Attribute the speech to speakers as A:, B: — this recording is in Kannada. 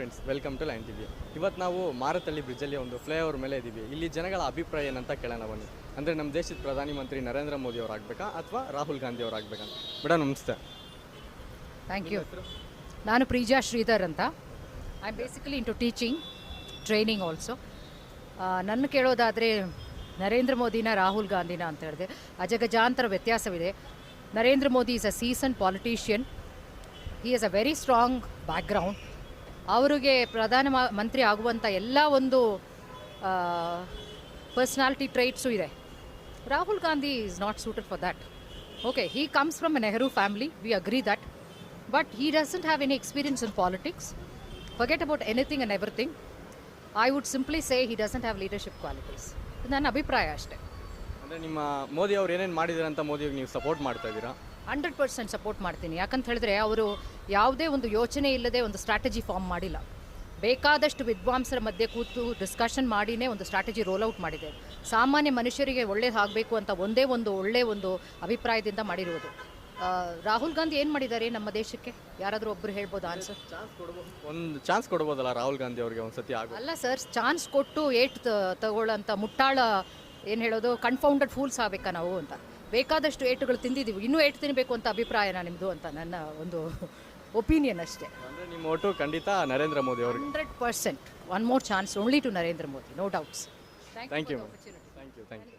A: Friends welcome to Line TV ಇವತ್ತು ನಾವು ಮಾರತಳ್ಳಿ ಬ್ರಿಡ್ಜಲ್ಲಿ ಒಂದು ಫ್ಲೈಓವರ್ ಮೇಲೆ ಇದ್ದೀವಿ ಇಲ್ಲಿ ಜನಗಳ ಅಭಿಪ್ರಾಯ ಏನಂತ ಕೇಳೋಣ ಬನ್ನಿ. ಅಂದರೆ ನಮ್ಮ ದೇಶದ ಪ್ರಧಾನಿ ಮಂತ್ರಿ ನರೇಂದ್ರ ಮೋದಿ ಅವರು ಆಗಬೇಕಾ ಅಥವಾ ರಾಹುಲ್ ಗಾಂಧಿ ಅವರು ಆಗಬೇಕಾ? ಮೇಡಮ್ ನಮಸ್ತೆ.
B: ಥ್ಯಾಂಕ್ ಯು ನಾನು ಪ್ರೀಜಾ ಶ್ರೀಧರ್ ಅಂತ. I am basically into teaching training also ನನ್ನ ಕೇಳೋದಾದರೆ ನರೇಂದ್ರ ಮೋದಿನ ರಾಹುಲ್ ಗಾಂಧಿನ ಅಂತ ಹೇಳಿದೆ ಅಜಗಜಾಂತರ ವ್ಯತ್ಯಾಸವಿದೆ. Narendra Modi is a season politician he is a very strong background ಅವರಿಗೆ ಪ್ರಧಾನ ಮಂತ್ರಿ ಆಗುವಂಥ ಎಲ್ಲ ಒಂದು ಪರ್ಸ್ನಾಲಿಟಿ ಟ್ರೈಟ್ಸು ಇದೆ. Rahul Gandhi is not suited for that okay he comes from a Nehru family we agree that but he doesn't have any experience in politics forget about anything and everything I would simply say he doesn't have leadership qualities ನನ್ನ ಅಭಿಪ್ರಾಯ ಅಷ್ಟೇ.
A: ಅಂದರೆ ನಿಮ್ಮ ಮೋದಿ ಅವ್ರು ಏನೇನು ಮಾಡಿದ್ದಾರೆ ಅಂತ ಮೋದಿಗೆ ನೀವು ಸಪೋರ್ಟ್ ಮಾಡ್ತಾ ಇದ್ದೀರಾ?
B: ಹಂಡ್ರೆಡ್ ಪರ್ಸೆಂಟ್ ಸಪೋರ್ಟ್ ಮಾಡ್ತೀನಿ. ಯಾಕಂತ ಹೇಳಿದ್ರೆ ಅವರು ಯಾವುದೇ ಒಂದು ಯೋಚನೆ ಇಲ್ಲದೆ ಒಂದು ಸ್ಟ್ರಾಟಜಿ ಫಾರ್ಮ್ ಮಾಡಿಲ್ಲ. ಬೇಕಾದಷ್ಟು ವಿದ್ವಾಂಸರ ಮಧ್ಯೆ ಕೂತು ಡಿಸ್ಕಷನ್ ಮಾಡಿನೇ ಒಂದು ಸ್ಟ್ರಾಟಜಿ ರೋಲ್ ಔಟ್ ಮಾಡಿದೆ. ಸಾಮಾನ್ಯ ಮನುಷ್ಯರಿಗೆ ಒಳ್ಳೇದಾಗಬೇಕು ಅಂತ ಒಂದೇ ಒಂದು ಒಳ್ಳೆ ಒಂದು ಅಭಿಪ್ರಾಯದಿಂದ ಮಾಡಿರುವುದು ರಾಹುಲ್ ಗಾಂಧಿ ಏನು ಮಾಡಿದ್ದಾರೆ ನಮ್ಮ ದೇಶಕ್ಕೆ? ಯಾರಾದರೂ ಒಬ್ಬರು ಹೇಳ್ಬೋದು ಆನ್ಸರ್
A: ಚಾನ್ಸ್ ಕೊಡ್ಬೋದು ಒಂದು ಚಾನ್ಸ್ ಕೊಡ್ಬೋದಲ್ಲ ರಾಹುಲ್ ಗಾಂಧಿ ಅವರಿಗೆ ಒಂದು ಸತಿ ಆಗೋ.
B: ಅಲ್ಲ ಸರ್ ಚಾನ್ಸ್ ಕೊಟ್ಟು ಏಟ್ ತಗೊಳ್ಳೋಂಥ ಮುಟ್ಟಾಳ ಏನು ಹೇಳೋದು ಕನ್ಫೌಂಡೆಡ್ ಫೂಲ್ಸ್ ಆಗಬೇಕಾ ನಾವು ಅಂತ. ಬೇಕಾದಷ್ಟು ಏಟುಗಳು ತಿಂದಿದ್ದೀವಿ. ಇನ್ನೂ ಏಟು ತಿನ್ನಬೇಕು ಅಂತ ಅಭಿಪ್ರಾಯನ ನಿಮ್ಮದು ಅಂತ ನನ್ನ ಒಂದು ಒಪಿನಿಯನ್ ಅಷ್ಟೇ.
A: ಅಂದರೆ ನಿಮ್ಮ ಓಟು ಖಂಡಿತ ನರೇಂದ್ರ ಮೋದಿ ಅವರು
B: hundred percent. One more chance only to Narendra Modi no doubts
A: thank you thank you thank you